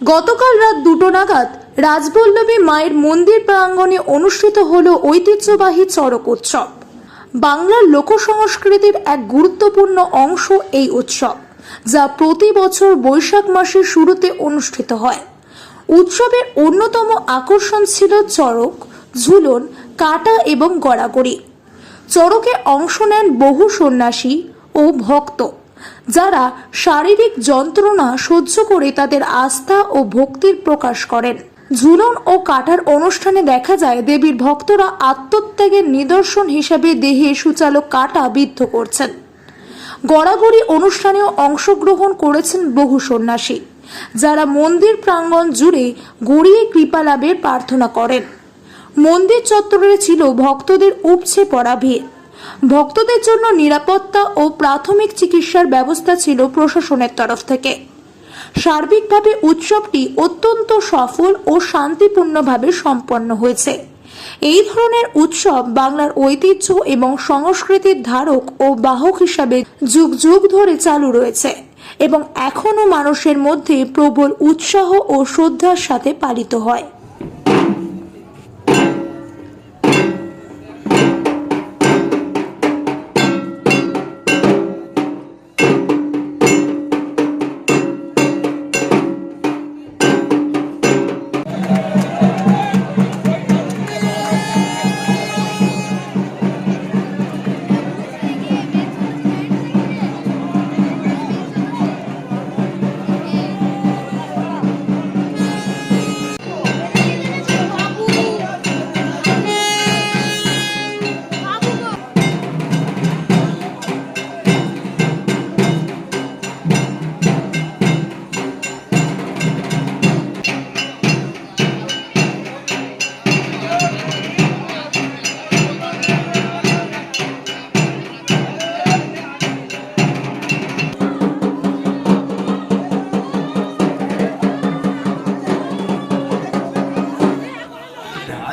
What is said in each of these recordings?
গতকাল রাত দুটো নাগাদ রাজবল্লভী মায়ের মন্দির প্রাঙ্গণে অনুষ্ঠিত হল ঐতিহ্যবাহী চড়ক উৎসব। বাংলার লোকসংস্কৃতির এক গুরুত্বপূর্ণ অংশ এই উৎসব, যা প্রতি বছর বৈশাখ মাসের শুরুতে অনুষ্ঠিত হয়। উৎসবের অন্যতম আকর্ষণ ছিল চড়ক, ঝুলন, কাটা এবং গড়াগড়ি। চড়কে অংশ নেন বহু সন্ন্যাসী ও ভক্ত। যারা শারীরিক যন্ত্রণা সহ্য করে তাদের আস্থা ও ভক্তির প্রকাশ করেন। ঝুলন ও কাটার অনুষ্ঠানে দেখা যায়, দেবীর ভক্তরা আত্মত্যাগের নিদর্শন হিসেবে দেহে সুচালো কাটা বিদ্ধ করছেন। গড়াগড়ি অনুষ্ঠানেও অংশগ্রহণ করেছেন বহু সন্ন্যাসী, যারা মন্দির প্রাঙ্গণ জুড়ে গড়িয়ে কৃপা লাভের প্রার্থনা করেন। মন্দির চত্বরে ছিল ভক্তদের উপচে পড়া ভিড়। ভক্তদের জন্য নিরাপত্তা ও প্রাথমিক চিকিৎসার ব্যবস্থা ছিল প্রশাসনের তরফ থেকে। সার্বিকভাবে উৎসবটি অত্যন্ত সফল ও শান্তিপূর্ণভাবে সম্পন্ন হয়েছে। এই ধরনের উৎসব বাংলার ঐতিহ্য এবং সংস্কৃতির ধারক ও বাহক হিসাবে যুগ যুগ ধরে চালু রয়েছে এবং এখনও মানুষের মধ্যে প্রবল উৎসাহ ও শ্রদ্ধার সাথে পালিত হয়।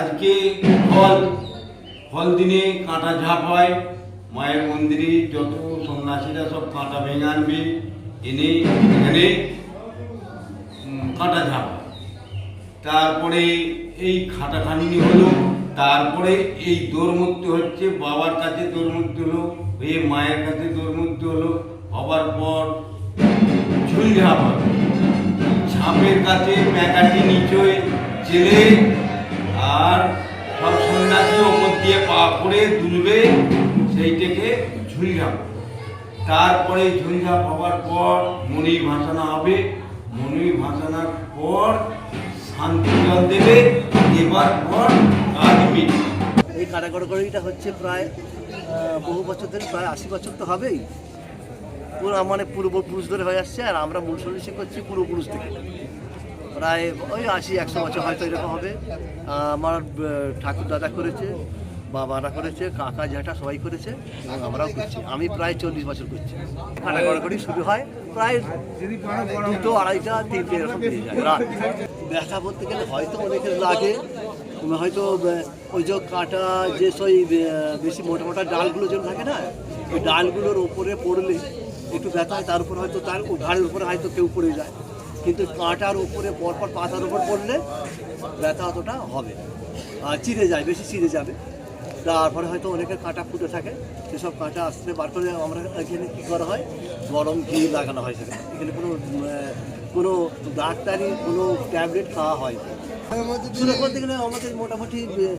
আজকে ফল ফল দিনে কাঁটা ঝাঁপ হয়। মায়ের মন্দিরে যত সন্ন্যাসীরা সব কাঁটা ভেঙে আনবে, এনে এখানে কাঁটা ঝাপ। তারপরে এই খাটাখানি হলো, তারপরে এই দৌড়মূর্তি হচ্ছে, বাবার কাছে দৌড়মূর্তি হলো হয়ে মায়ের কাছে দৌড়মূর্তি হলো। হবার পর ঝুল ঝাপ হবে। ঝাঁপের কাছে প্যাকাটি নিচয় জেলে করে দুলবে, সেইটাকে ঝুলঝাপ তারপরে ঝুলঝাপ হওয়ার পর মনি ভাসানো হবে। মনি ভাসানোর পর শান্তি জল দেবে, এবার পর কাজ এই কারাগড়গড়িটা হচ্ছে প্রায় বহু বছর ধরে, প্রায় আশি বছর তো হবেই। পুরো মানে পূর্বপুরুষ ধরে হয়ে আসছে, আর আমরা মূল সদস্য করছি পূর্বপুরুষ থেকে। প্রায় ওই আশি, একশো বছর হয়তো এরকম হবে। আমার ঠাকুর দাদা করেছে বাবারা করেছে, কাকা জ্যাঠা সবাই করেছে এবং আমরাও করছি। আমি প্রায় চল্লিশ বছর করছি। কাটাগড়গড়ি শুরু হয় প্রায় দুটো আড়াইটা, তিনটে এরকম পেয়ে যায়, রাত। ব্যথা বলতে গেলে হয়তো অনেকের লাগে হয়তো ওই যে কাটা, যে সেই বেশি মোটা মোটা ডালগুলো যেন থাকে না, ওই ডালগুলোর ওপরে পড়লে একটু ব্যথা হয়, তার উপর হয়তো তার ঘাড়ের উপরে হয়তো কেউ পড়ে যায়। কিন্তু কাঁটার উপরে পরপর পাতার উপর পড়লে ব্যথা অতটা হবে আর চিড়ে যায়, বেশি চিড়ে যাবে। তারপরে হয়তো অনেকের কাঁটা ফুটে থাকে। সেসব কাঁটা আসতে বার করে আমরা এখানে কী করা হয়? গরম ঘি লাগানো হয় সেখানে। এখানে কোনো কোনো ডাক্তারি কোনো ট্যাবলেট খাওয়া হয়। না শুরু করতে গেলে আমাদের মোটামুটি